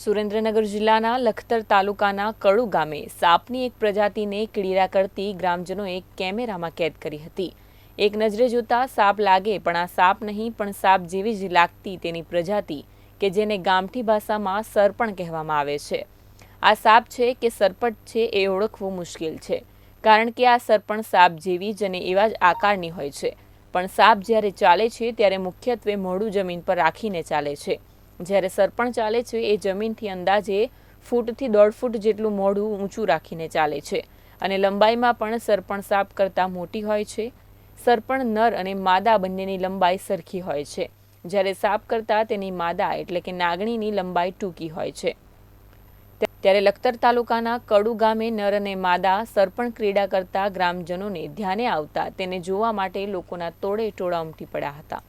સુરેન્દ્રનગર જિલ્લાના લખતર તાલુકાના કડુ ગામે સાપની એક પ્રજાતિને કીડીરા કરતી ગ્રામજનોએ કેમેરામાં કેદ કરી હતી. એક નજરે જોતા સાપ લાગે પણ આ સાપ નહીં, પણ સાપ જેવી જ લાગતી તેની પ્રજાતિ કે જેને ગામઠી ભાષામાં સરપણ કહેવામાં આવે છે. આ સાપ છે કે સરપટ છે એ ઓળખવું મુશ્કેલ છે, કારણ કે આ સરપણ સાપ જેવી જ અને એવા જ આકારની હોય છે. પણ સાપ જ્યારે ચાલે છે, ત્યારે મુખ્યત્વે મોઢું જમીન પર રાખીને ચાલે છે. જ્યારે સરપણ ચાલે છે, એ જમીનથી અંદાજે ફૂટથી દોઢ ફૂટ જેટલું મોઢું ઊંચું રાખીને ચાલે છે. અને લંબાઈમાં પણ સરપણ સાપ કરતાં મોટી હોય છે. સરપણ નર અને માદા બંનેની લંબાઈ સરખી હોય છે. જ્યારે સાપ કરતાં તેની માદા એટલે કે નાગણીની લંબાઈ ટૂંકી હોય છે. ત્યારે લખતર તાલુકાના કડુ ગામે નર અને માદા સરપણ ક્રીડા કરતા ગ્રામજનોને ધ્યાને આવતા તેને જોવા માટે લોકોના તોડે ટોળા ઉમટી પડ્યા હતા.